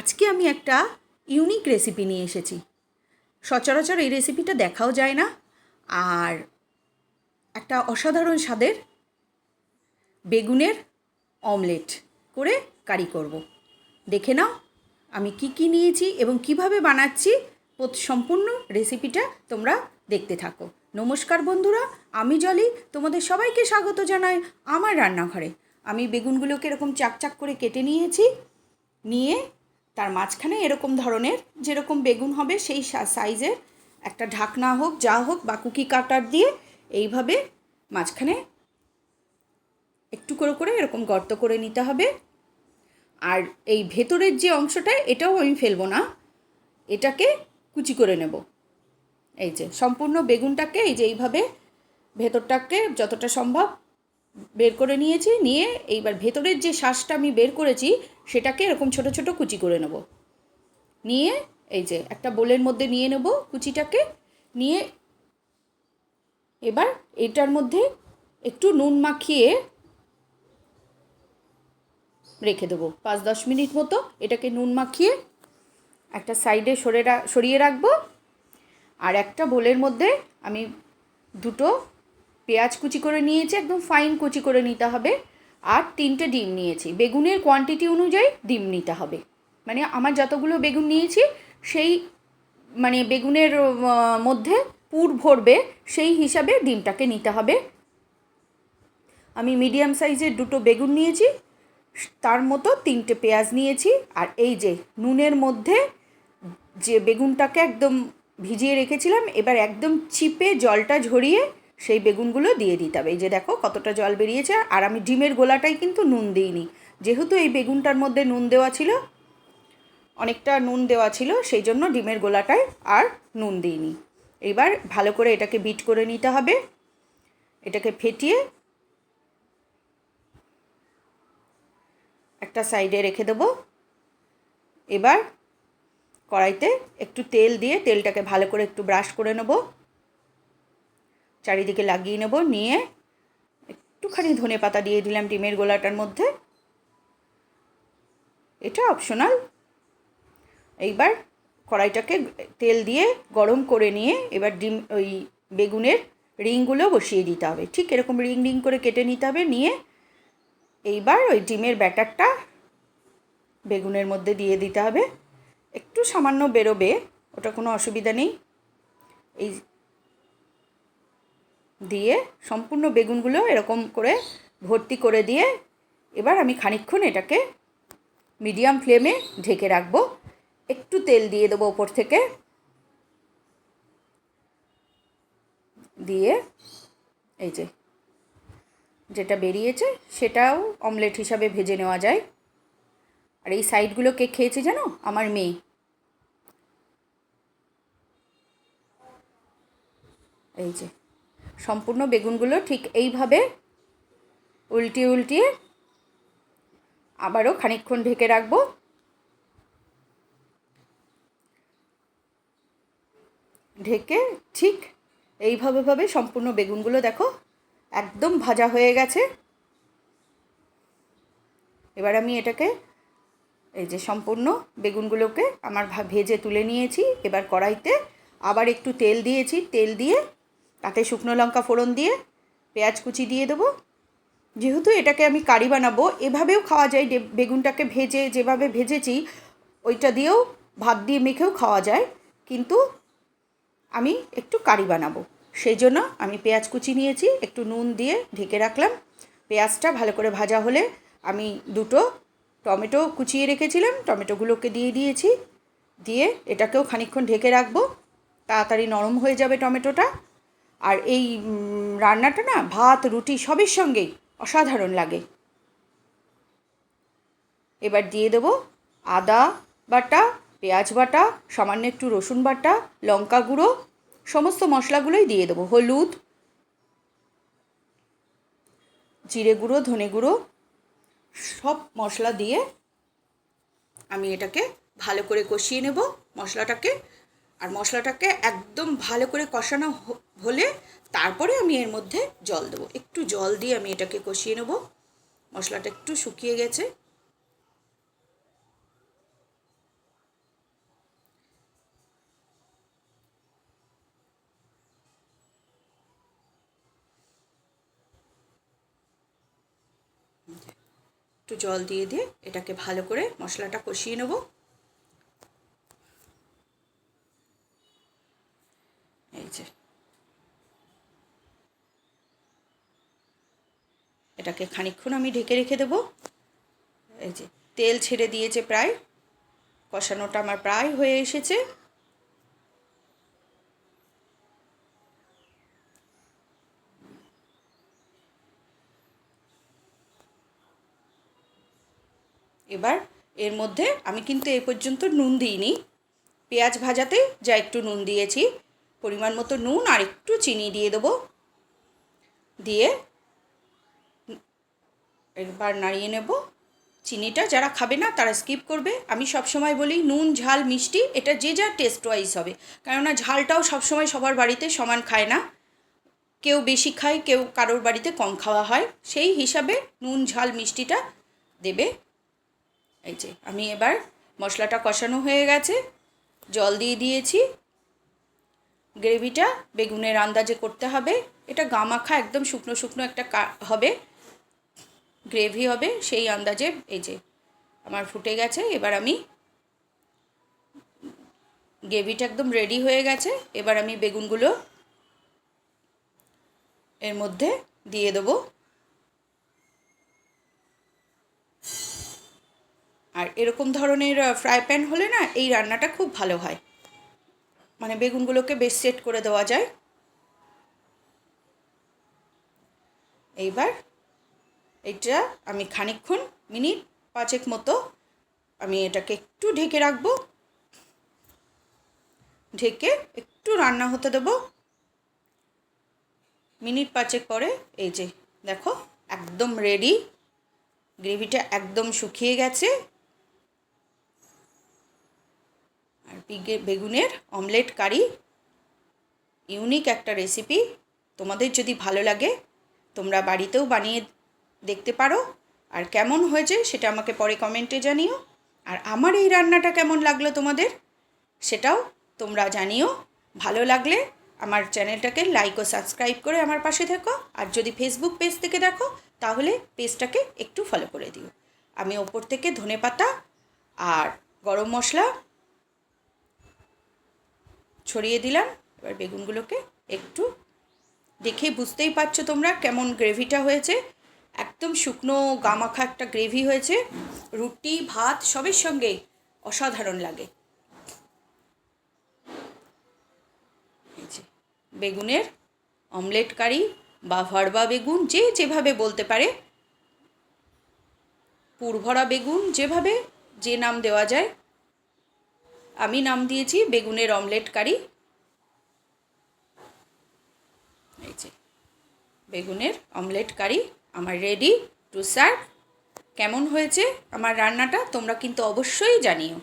আজকে আমি একটা ইউনিক রেসিপি নিয়ে এসেছি। সচরাচর এই রেসিপিটা দেখাও যায় না। আর একটা অসাধারণ স্বাদের বেগুনের অমলেট করে কারি করব। দেখে নাও আমি কি কি নিয়েছি এবং কীভাবে বানাচ্ছি। সম্পূর্ণ রেসিপিটা তোমরা দেখতে থাকো। নমস্কার বন্ধুরা, আমি জলি, তোমাদের সবাইকে স্বাগত জানাই আমার রান্নাঘরে। আমি বেগুনগুলোকে এরকম চাকচাক করে কেটে নিয়েছি। নিয়ে তার মাঝখানে এরকম ধরনের যেরকম বেগুন হবে, সেই সাইজের একটা ঢাকনা হোক, যা হোক বা কুকি কাটার দিয়ে এইভাবে মাঝখানে একটু করে করে এরকম গর্ত করে নিতে হবে। আর এই ভেতরের যে অংশটা, এটাও আমি ফেলব না। এটাকে কুচি করে নেব। এই যে সম্পূর্ণ বেগুনটাকে এই যে এইভাবে ভেতরটাকে যতটা সম্ভব বের করে নিয়েছি। নিয়ে এইবার ভেতরের যে শ্বাসটা আমি বের করেছি সেটাকে এরকম ছোট ছোট কুচি করে নেব। নিয়ে এই যে একটা বোলের মধ্যে নিয়ে নেব কুচিটাকে। নিয়ে এবার এটার মধ্যে একটু নুন মাখিয়ে রেখে দেবো। পাঁচ দশ মিনিট মতো এটাকে নুন মাখিয়ে একটা সাইডে সরে সরিয়ে রাখব। আর একটা বোলের মধ্যে আমি দুটো পেঁয়াজ কুচি করে নিয়েছি, একদম ফাইন কুচি করে নিতে হবে। আর তিনটে ডিম নিয়েছি। বেগুনের কোয়ান্টিটি অনুযায়ী ডিম নিতে হবে। মানে আমার যতগুলো বেগুন নিয়েছি, সেই মানে বেগুনের মধ্যে পুর ভরবে, সেই হিসাবে ডিমটাকে নিতে হবে। আমি মিডিয়াম সাইজের দুটো বেগুন নিয়েছি, তার মতো তিনটে পেঁয়াজ নিয়েছি, আর এই যে নুনের মধ্যে যে বেগুনটাকে একদম ভিজিয়ে রেখেছিলাম, এবার একদম চিপে জলটা ঝরিয়ে সেই বেগুনগুলো দিয়ে দিতে হবে। এই যে দেখো কতটা জল বেরিয়েছে, আর আমি ডিমের গোলাটাই কিন্তু নুন দিইনি। যেহেতু এই বেগুনটার মধ্যে নুন দেওয়া ছিল, অনেকটা নুন দেওয়া ছিল, সেই জন্য ডিমের গোলাটায় আর নুন দিইনি। এবার ভালো করে এটাকে বিট করে নিতে হবে। এটাকে ফেটিয়ে একটা সাইডে রেখে দেবো। এবার কড়াইতে একটু তেল দিয়ে তেলটাকে ভালো করে একটু ব্রাশ করে নেব। চারিদিকে লাগিয়ে নেব, নিয়ে একটুখানি ধনে পাতা দিয়ে দিলাম ডিমের গোলাটার মধ্যে। এটা অপশনাল এইবার কড়াইটাকে তেল দিয়ে গরম করে নিয়ে এবার ডিম, ওই বেগুনের রিংগুলো বসিয়ে দিতে হবে। ঠিক এরকম রিং রিং করে কেটে নিতে হবে, নিয়ে এইবার ওই ডিমের ব্যাটারটা বেগুনের মধ্যে দিয়ে দিতে হবে। একটু সামান্য বেরোবে, ওটা কোনো অসুবিধা নেই। এই দিয়ে সম্পূর্ণ বেগুনগুলো এরকম করে ভর্তি করে দিয়ে এবার আমি খানিকক্ষণ এটাকে মিডিয়াম ফ্লেমে ঢেকে রাখব। একটু তেল দিয়ে দেবো ওপর থেকে। দিয়ে এই যে, যেটা বেরিয়েছে সেটাও অমলেট হিসাবে ভেজে নেওয়া যায়। আর এই সাইডগুলো কে খেয়েছে জানো? আমার মেয়ে। এই যে সম্পূর্ণ বেগুনগুলো ঠিক এইভাবে উল্টিয়ে উল্টিয়ে আবারও খানিকক্ষণ ঢেকে রাখব। ঢেকে ঠিক এইভাবে ভাবে সম্পূর্ণ বেগুনগুলো দেখো একদম ভাজা হয়ে গেছে। এবার আমি এটাকে এই যে সম্পূর্ণ বেগুনগুলোকে আমার ভেজে তুলে নিয়েছি। এবার কড়াইতে আবার একটু তেল দিয়েছি। তেল দিয়ে তাতে শুকনো লঙ্কা ফোড়ন দিয়ে পেঁয়াজ কুচি দিয়ে দেবো। যেহেতু এটাকে আমি কারি বানাবো, এভাবেও খাওয়া যায়। বেগুনটাকে ভেজে যেভাবে ভেজেছি, ওইটা দিয়েও ভাত দিয়ে মেখেও খাওয়া যায়। কিন্তু আমি একটু কারি বানাবো। সেই জন্য আমি পেঁয়াজ কুচি নিয়েছি, একটু নুন দিয়ে ঢেকে রাখলাম। পেঁয়াজটা ভালো করে ভাজা হলে আমি দুটো টমেটো কুচিয়ে রেখেছিলাম, টমেটোগুলোকে দিয়ে দিয়েছি। দিয়ে এটাকেও খানিকক্ষণ ঢেকে রাখব। তাড়াতাড়ি নরম হয়ে যাবে টমেটোটা। আর এই রান্নাটা না, ভাত, রুটি সবের সঙ্গেই অসাধারণ লাগে। এবার দিয়ে দেবো আদা বাটা, পেঁয়াজ বাটা, সামান্য একটু রসুন বাটা, লঙ্কা গুঁড়ো, সমস্ত মশলাগুলোই দিয়ে দেবো, হলুদ, জিরে গুঁড়ো, ধনে গুঁড়ো, সব মশলা দিয়ে আমি এটাকে ভালো করে কষিয়ে নেব মশলাটাকে। আর মশলাটাকে একদম ভালো করে কষানো হলে তারপরে আমি এর মধ্যে জল দেবো। একটু জল দিয়ে আমি এটাকে কষিয়ে নেব। মশলাটা একটু শুকিয়ে গেছে। একটু জল দিয়ে দিয়ে এটাকে ভালো করে মশলাটা কষিয়ে নেব। এটাকে খানিকক্ষণ আমি ঢেকে রেখে দেবো। এই যে, তেল ছেড়ে দিয়েছে প্রায়। কষানোটা আমার প্রায় হয়ে এসেছে। এবার এর মধ্যে আমি কিন্তু এ পর্যন্ত নুন দিইনি। পেঁয়াজ ভাজাতে যা একটু নুন দিয়েছি। পরিমাণ মতো নুন আর একটু চিনি দিয়ে দেবো। দিয়ে এবার নাড়িয়ে নেব। চিনিটা যারা খাবে না, তারা স্কিপ করবে। আমি সবসময় বলি, নুন, ঝাল, মিষ্টি, এটা যে যা টেস্ট ওয়াইজ হবে। কেননা ঝালটাও সবসময় সবার বাড়িতে সমান খায় না। কেউ বেশি খায়, কেউ কারোর বাড়িতে কম খাওয়া হয়। সেই হিসাবে নুন, ঝাল, মিষ্টিটা দেবে। এই যে, আমি এবার মশলাটা কষানো হয়ে গেছে। জল দিয়ে দিয়েছি। গ্রেভিটা বেগুনের আন্দাজে করতে হবে। এটা গামাখা একদম শুকনো শুকনো একটা হবে। গ্রেভি হবে, সেই আন্দাজে এই যে আমার ফুটে গেছে, এবার আমি গ্রেভিটা একদম রেডি হয়ে গেছে, এবার আমি বেগুনগুলো এর মধ্যে দিয়ে দেবো। আর এরকম ধরনের ফ্রাই প্যান হলে না এই রান্নাটা খুব ভালো হয়। মানে বেগুনগুলোকে বেশ সেট করে দেওয়া যায়। এইবার এটা আমি খানিকক্ষণ, মিনিট পাঁচেক মতো আমি এটাকে একটু ঢেকে রাখব। ঢেকে একটু রান্না হতে দেব। মিনিট পাঁচেক পরে এই যে, দেখো, একদম রেডি গ্রেভিটা একদম শুকিয়ে গেছে। আর বেগুনের অমলেট কারি ইউনিক একটা রেসিপি তোমাদের যদি ভালো লাগে, তোমরা বাড়িতেও বানিয়ে দেখতে পারো। আর কেমন হয়েছে সেটা আমাকে পরে কমেন্টে জানিও। আর আমার এই রান্নাটা কেমন লাগল তোমাদের সেটাও তোমরা জানিও। ভালো লাগলে আমার চ্যানেলটাকে লাইক ও সাবস্ক্রাইব করে আমার পাশে থেকো। আর যদি ফেসবুক পেজ থেকে দেখো, তাহলে পেজটাকে একটু ফলো করে দিও। আমি ওপর থেকে ধনে পাতা আর গরম মশলা ছড়িয়ে দিলাম। এবার বেগুনগুলোকে একটু দেখে বুঝতেই পারছ তোমরা কেমন গ্রেভিটা হয়েছে। একদম শুকনো গামাখা একটা গ্রেভি হয়েছে। রুটি, ভাত, সবের সঙ্গে অসাধারণ লাগে। বেগুনের অমলেট কারি বা ভরবা বেগুন, যে যেভাবে বলতে পারে। পুরভরা বেগুন, যেভাবে যে নাম দেওয়া যায়। আমি নাম দিয়েছি বেগুনের অমলেট কারি। বেগুনের অমলেট কারি। আমার রেডি টু সার্ভ কেমন হয়েছে আমার রান্নাটা তোমরা কিন্তু অবশ্যই জানিও।